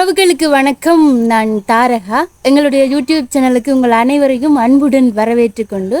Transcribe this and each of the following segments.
உறவுகளுக்கு வணக்கம். நான் தாரகா. எங்களுடைய யூடியூப் சேனலுக்கு உங்கள் அனைவரையும் அன்புடன் வரவேற்று கொண்டு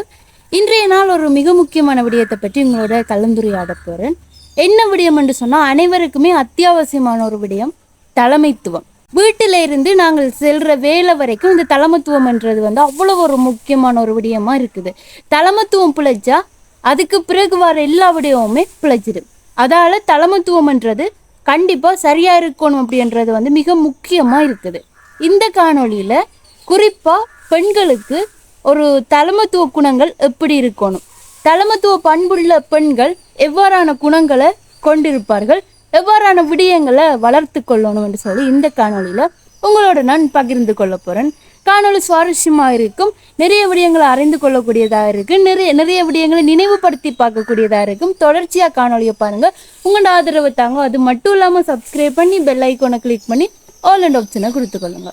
இன்றைய நாள் ஒரு மிக முக்கியமான விடயத்தை பற்றி உங்களோட கலந்துரையாட போகிறேன் என்ன விடயம் என்று சொன்னால் அனைவருக்குமே அத்தியாவசியமான ஒரு விடயம் தலைமைத்துவம். வீட்டில இருந்து நாங்கள் செல்ற வேலை வரைக்கும் இந்த தலைமைத்துவம்ன்றது வந்து அவ்வளோ ஒரு முக்கியமான ஒரு விடயமா இருக்குது. தலைமைத்துவம் பிழைச்சா அதுக்கு பிறகு வர எல்லா விடயமுமே பிழைச்சிடும். அதால் தலைமைத்துவம்ன்றது கண்டிப்பாக சரியாக இருக்கணும் அப்படின்றது வந்து மிக முக்கியமாக இருக்குது. இந்த காணொளியில் குறிப்பாக பெண்களுக்கு ஒரு தலைமைத்துவ குணங்கள் எப்படி இருக்கணும்? தலைமைத்துவ பண்புள்ள பெண்கள் எவ்வாறான குணங்களை கொண்டிருப்பார்கள்? எவ்வாறான விடயங்களை வளர்த்து கொள்ளணும் என்று சொல்லி இந்த காணொலியில் உங்களோட நான் பகிர்ந்து கொள்ள போகிறேன் காணொளி சுவாரஸ்யமாக இருக்கும். நிறைய விடயங்களை அறிந்து கொள்ளக்கூடியதாக இருக்கும். நிறைய நிறைய விடயங்களை நினைவுபடுத்தி பார்க்கக்கூடியதாக இருக்கும். தொடர்ச்சியாக காணொளியை பாருங்கள் உங்களோட ஆதரவு தாங்க. அது மட்டும் இல்லாமல் சப்ஸ்கிரைப் பண்ணி பெல் ஐக்கோனை கிளிக் பண்ணி ஆல் அண்ட் ஆப்ஷனை கொடுத்துக்கொள்ளுங்க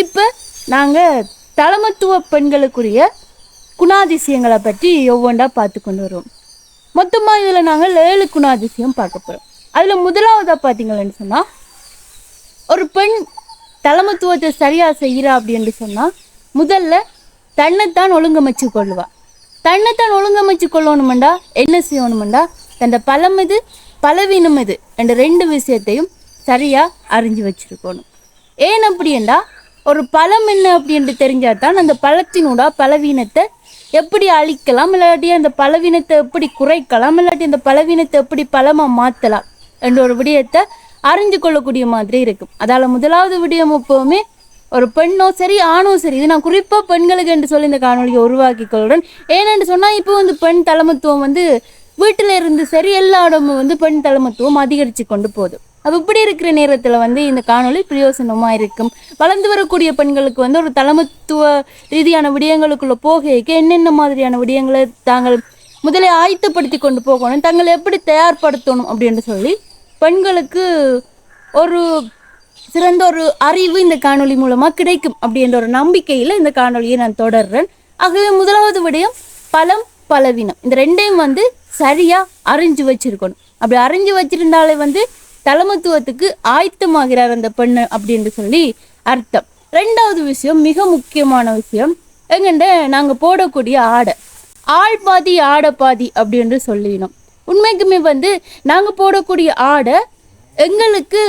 இப்போ நாங்கள் தலைமத்துவ பெண்களுக்குரிய குணாதிசயங்களை பற்றி ஒவ்வொன்றா பார்த்து கொண்டு வருவோம். மொத்தமாக இதில் நாங்கள் ஏழு குணாதிசயம் பார்க்க போகிறோம் அதில் முதலாவதாக பார்த்தீங்கன்னு சொன்னால் ஒரு பெண் தலைமத்துவத்தை சரியாக செய்கிறா அப்படின்னு சொன்னால் முதல்ல தன்னைத்தான் ஒழுங்கமைச்சு கொள்ளுவாள் தன்னைத்தான் ஒழுங்கமைச்சு கொள்ளணுமெண்டா என்ன செய்யணுமெண்டா தன் பலம் இது பலவீனம் இது என்ற ரெண்டு விஷயத்தையும் சரியாக அறிஞ்சு வச்சிருக்கணும். ஏன் அப்படின்னா ஒரு பலம் என்ன அப்படின்ட்டு தெரிஞ்சால் தான் அந்த பலத்தினோட பலவீனத்தை எப்படி அழிக்கலாம் இல்லாட்டி அந்த பலவீனத்தை எப்படி குறைக்கலாம் இல்லாட்டி அந்த பலவீனத்தை எப்படி பலமாக மாற்றலாம் என்ற ஒரு விடயத்தை அறிஞ்சு கொள்ளக்கூடிய மாதிரி இருக்கும். அதால் முதலாவது விடயம் எப்போவுமே ஒரு பெண்ணோ சரி ஆணோ சரி இது நான் குறிப்பாக பெண்களுக்கு என்று சொல்லி இந்த காணொலியை உருவாக்கி கொள்கிறேன் ஏனென்று சொன்னால் இப்போ வந்து பெண் தலைமத்துவம் வந்து வீட்டில் இருந்து சரி எல்லா இடமும் வந்து பெண் தலைமத்துவம் அதிகரித்து கொண்டு போகுது. அப்போ இப்படி இருக்கிற நேரத்தில் வந்து இந்த காணொலி பிரயோசனமாக இருக்கும் வளர்ந்து வரக்கூடிய பெண்களுக்கு வந்து ஒரு தலைமத்துவ ரீதியான விடயங்களுக்குள்ளே போகைக்கு என்னென்ன மாதிரியான விடயங்களை தாங்கள் முதலே ஆயத்தப்படுத்தி கொண்டு போகணும் தங்களை எப்படி தயார்படுத்தணும் அப்படின்னு சொல்லி பெண்களுக்கு ஒரு சிறந்த ஒரு அறிவு இந்த காணொலி மூலமாக கிடைக்கும் அப்படின்ற ஒரு நம்பிக்கையில் இந்த காணொலியை நான் தொடர்றேன். ஆகவே முதலாவது விடயம் பலம் பலவீனம். இந்த ரெண்டையும் வந்து சரியாக அறிஞ்சு வச்சிருக்கணும். அப்படி அறிஞ்சு வச்சுருந்தாலே வந்து தலைமத்துவத்துக்கு ஆயத்தமாகிறார் அந்த பெண்ணு அப்படின்னு சொல்லி அர்த்தம். ரெண்டாவது விஷயம் மிக முக்கியமான விஷயம் எங்கண்ட நாங்கள் போடக்கூடிய ஆடை. ஆள் பாதி ஆடை பாதி அப்படின்னு சொல்லினோம். உண்மைக்குமே வந்து நாங்கள் போடக்கூடிய ஆடை எங்களுக்கு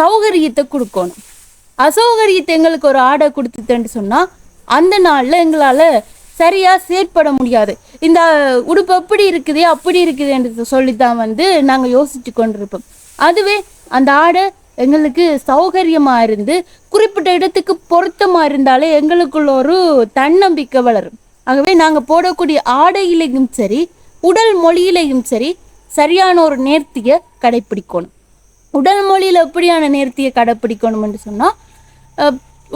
சௌகரியத்தை கொடுக்கணும். அசௌகரியத்தை எங்களுக்கு ஒரு ஆடை கொடுத்துட்டேன்னு சொன்னால் அந்த நாளில் எங்களால் சரியாக செயற்பட முடியாது. இந்த உடுப்பு எப்படி இருக்குது அப்படி இருக்குது என்று சொல்லித்தான் வந்து நாங்கள் யோசிச்சு கொண்டிருப்போம். அதுவே அந்த ஆடை எங்களுக்கு சௌகரியமாக இருந்து குறிப்பிட்ட இடத்துக்கு பொருத்தமாக இருந்தாலே எங்களுக்குள்ள ஒரு தன்னம்பிக்கை வளரும். ஆகவே நாங்கள் போடக்கூடிய ஆடையிலையும் சரி உடல் மொழியிலையும் சரி சரியான ஒரு நேர்த்தியை கடைப்பிடிக்கணும். உடல் மொழியில் எப்படியான நேர்த்தியை கடைப்பிடிக்கணும்னு சொன்னால்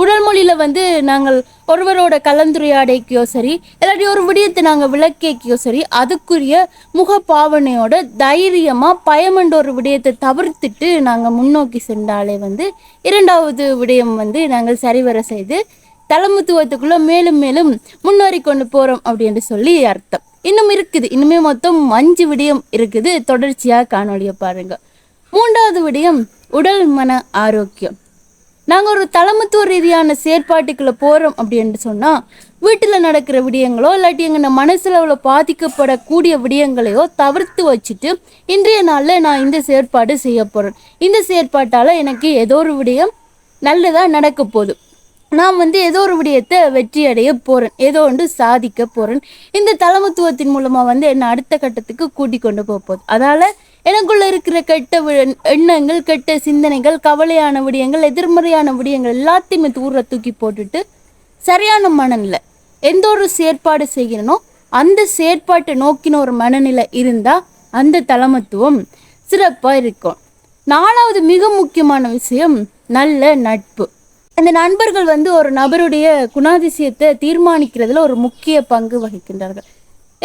உடல் மொழியில் வந்து நாங்கள் ஒருவரோட கலந்துரையாடைக்கோ சரி இல்லாட்டி ஒரு விடயத்தை நாங்கள் விளக்கேக்கியோ சரி அதுக்குரிய முக பாவனையோட தைரியமாக பயமண்ட ஒரு விடயத்தை தவிர்த்துட்டு நாங்கள் முன்னோக்கி சென்றாலே வந்து இரண்டாவது விடயம் வந்து நாங்கள் சரிவர செய்து தலைமுத்துவத்துக்குள்ளே மேலும் மேலும் முன்னேறி கொண்டு போகிறோம் அப்படின்னு சொல்லி அர்த்தம். இன்னும் இருக்குது இன்னுமே மொத்தம் அஞ்சு விடயம் இருக்குது. தொடர்ச்சியாக காணொலியை பாருங்கள் மூன்றாவது விடயம் உடல் மன ஆரோக்கியம். நாங்கள் ஒரு தலைமத்துவ ரீதியான செயற்பாட்டுக்குள்ளே போகிறோம் அப்படின்னு சொன்னால் வீட்டில் நடக்கிற விடயங்களோ இல்லாட்டி எங்கள் மனசளவில் பாதிக்கப்படக்கூடிய விடயங்களையோ தவிர்த்து வச்சுட்டு இன்றைய நாளில் நான் இந்த செயற்பாடு செய்ய போகிறேன் இந்த செயற்பாட்டால் எனக்கு ஏதோ ஒரு விடயம் நல்லதாக நடக்க போகுது. நான் வந்து ஏதோ ஒரு விடயத்தை வெற்றி அடைய போகிறேன் ஏதோ ஒன்று சாதிக்க போகிறேன் இந்த தலைமத்துவத்தின் மூலமாக வந்து என்னை அடுத்த கட்டத்துக்கு கூட்டி கொண்டு போக போகுது. அதால் எனக்குள்ள இருக்கிற கெட்ட எண்ணங்கள் கெட்ட சிந்தனைகள் கவலையான விடயங்கள் எதிர்மறையான விடயங்கள் எல்லாத்தையுமே தூர தூக்கி போட்டுட்டு சரியான மனநிலை. எந்த ஒரு செயற்பாடு செய்கிறனோ அந்த செயற்பாட்டை நோக்கின ஒரு மனநிலை இருந்தால் அந்த தலைமத்துவம் சிறப்பாக இருக்கும். நாலாவது மிக முக்கியமான விஷயம் நல்ல நட்பு. அந்த நண்பர்கள் வந்து ஒரு நபருடைய குணாதிசயத்தை தீர்மானிக்கிறதுல ஒரு முக்கிய பங்கு வகிக்கின்றார்கள்.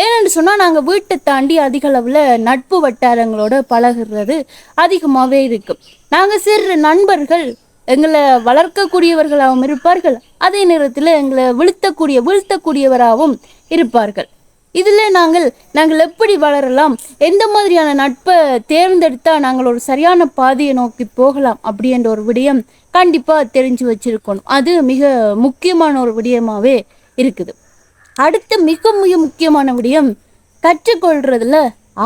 ஏனென்று சொன்னால் நாங்கள் வீட்டை தாண்டி அதிக அளவில் நட்பு வட்டாரங்களோட பழகுறது அதிகமாகவே இருக்குது நாங்கள் சிறு நண்பர்கள் எங்களை வளர்க்கக்கூடியவர்களாகவும் இருப்பார்கள். அதே நேரத்தில் எங்களை வீழ்த்தக்கூடிய வீழ்த்தக்கூடியவராகவும் இருப்பார்கள். இதில் நாங்கள் நாங்கள் எப்படி வளரலாம் எந்த மாதிரியான நட்பை தேர்ந்தெடுத்தால் நாங்கள் ஒரு சரியான பாதையை நோக்கி போகலாம் அப்படின்ற ஒரு விடயம் கண்டிப்பாக தெரிஞ்சு வச்சிருக்கணும். அது மிக முக்கியமான ஒரு விடயமாகவே இருக்குது. அடுத்து மிக மிக முக்கியமான விடயம் கற்றுக்கொள்றதுல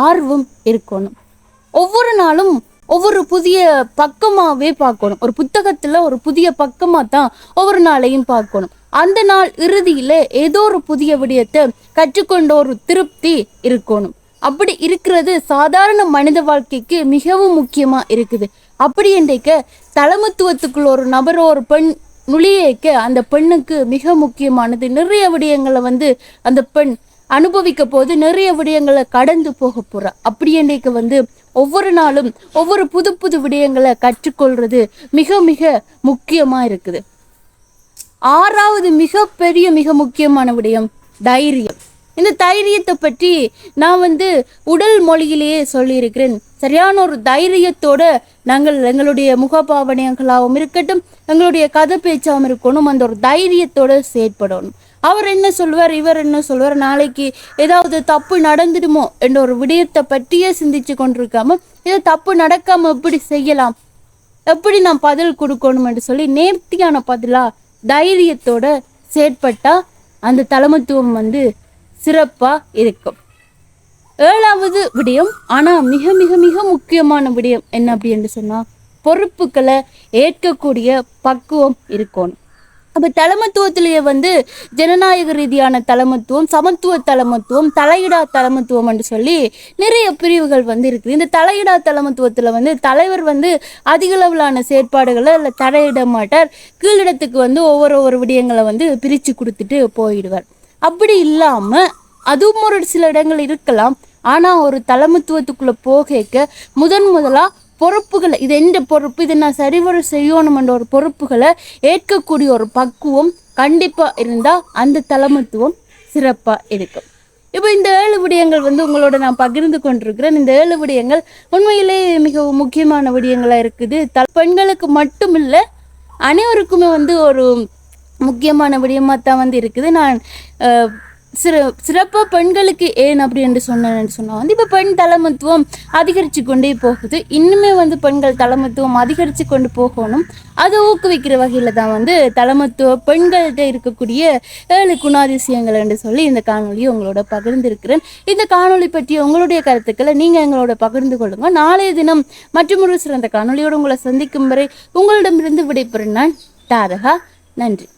ஆர்வம் இருக்கணும். ஒவ்வொரு நாளும் ஒவ்வொரு புதிய பக்கமாகவே பார்க்கணும். ஒரு புத்தகத்தில் ஒரு புதிய பக்கமாக தான் ஒவ்வொரு நாளையும் பார்க்கணும். அந்த நாள் இறுதியில் ஏதோ ஒரு புதிய விடயத்தை கற்றுக்கொண்ட ஒரு திருப்தி இருக்கணும். அப்படி இருக்கிறது சாதாரண மனித வாழ்க்கைக்கு மிகவும் முக்கியமாக இருக்குது. அப்படி என்றைக்க தலைமத்துவத்துக்குள்ள ஒரு நபரோ ஒரு பெண் நுழையக்க அந்த பெண்ணுக்கு மிக முக்கியமானது. நிறைய விடயங்களை வந்து அந்த பெண் அனுபவிக்க போது நிறைய விடயங்களை கடந்து போக போறா. அப்படி என்றைக்கு வந்து ஒவ்வொரு நாளும் ஒவ்வொரு புது புது விடயங்களை கற்றுக்கொள்வது மிக மிக முக்கியமா இருக்குது. ஆறாவது மிகப்பெரிய மிக முக்கியமான விடயம் தைரியம் இந்த தைரியத்தை பற்றி நான் வந்து உடல் மொழியிலேயே சொல்லியிருக்கிறேன். சரியான ஒரு தைரியத்தோட நாங்கள் எங்களுடைய முகபாவனைகளாகவும் இருக்கட்டும் எங்களுடைய கதை பேச்சாகவும் இருக்கணும் அந்த ஒரு தைரியத்தோட செயற்படணும். அவர் என்ன சொல்வார் இவர் என்ன சொல்வார் நாளைக்கு ஏதாவது தப்பு நடந்துடுமோ என்ற ஒரு விடயத்தை பற்றியே சிந்திச்சு கொண்டிருக்காம இது தப்பு நடக்காம எப்படி செய்யலாம் எப்படி நான் பதில் கொடுக்கணும் என்று சொல்லி நேர்த்தியான பதிலாக தைரியத்தோட செயற்பட்டால் அந்த தலைமத்துவம் வந்து சிறப்பாக இருக்கும். ஏழாவது விடயம் ஆனால் மிக மிக மிக முக்கியமான விடயம் என்ன அப்படின்னு சொன்னால் பொறுப்புகளை ஏற்கக்கூடிய பக்குவம் இருக்கணும். அப்போ தலைமத்துவத்திலேயே வந்து ஜனநாயக ரீதியான தலைமத்துவம் சமத்துவ தலைமத்துவம் தலையிடா தலைமத்துவம் என்று சொல்லி நிறைய பிரிவுகள் வந்து இருக்குது. இந்த தலையிடா தலைமத்துவத்தில் வந்து தலைவர் வந்து அதிக அளவிலான செயற்பாடுகளை இல்லை தலையிட மாட்டார். கீழிடத்துக்கு வந்து ஒவ்வொரு ஒவ்வொரு விடயங்களை வந்து பிரித்து கொடுத்துட்டு போயிடுவார். அப்படி இல்லாமல் அதுவும் ஒரு சில இடங்கள் இருக்கலாம். ஆனால் ஒரு தலைமத்துவத்துக்குள்ளே போக முதன் முதலாக பொறுப்புகளை இது எந்த பொறுப்பு? இதை நான் சரிவர செய்யணுமென்ற ஒரு பொறுப்புகளை ஏற்கக்கூடிய ஒரு பக்குவம் கண்டிப்பாக இருந்தால் அந்த தலைமத்துவம் சிறப்பாக இருக்கும். இப்போ இந்த ஏழு விடயங்கள் வந்து உங்களோட நான் பகிர்ந்து கொண்டிருக்கிறேன். இந்த ஏழு விடயங்கள் உண்மையிலே மிகவும் முக்கியமான விடயங்களாக இருக்குது. த பெண்களுக்கு மட்டும் இல்லை அனைவருக்குமே வந்து ஒரு முக்கியமான விடயமாக தான் வந்து இருக்குது. நான் சிற சிறப்பாக பெண்களுக்கு ஏன் அப்படி என்று சொன்னேன்னு சொன்னால் வந்து இப்போ பெண் தலைமத்துவம் அதிகரித்து கொண்டே போகுது. இன்னுமே வந்து பெண்கள் தலைமத்துவம் அதிகரித்து கொண்டு போகணும். அதை ஊக்குவிக்கிற வகையில் தான் வந்து தலைமத்துவ பெண்கள்கிட்ட இருக்கக்கூடிய ஏழு குணாதிசயங்கள் என்று சொல்லி இந்த காணொலியை உங்களோட பகிர்ந்திருக்கிறேன். இந்த காணொளி பற்றி உங்களுடைய கருத்துக்களை நீங்கள் எங்களோட பகிர்ந்து கொள்ளுங்க. நாளைய தினம் மற்றொரு சிறந்த காணொலியோடு உங்களை சந்திக்கும் வரை உங்களிடமிருந்து விடைபெறும் நான் தாரகா. நன்றி.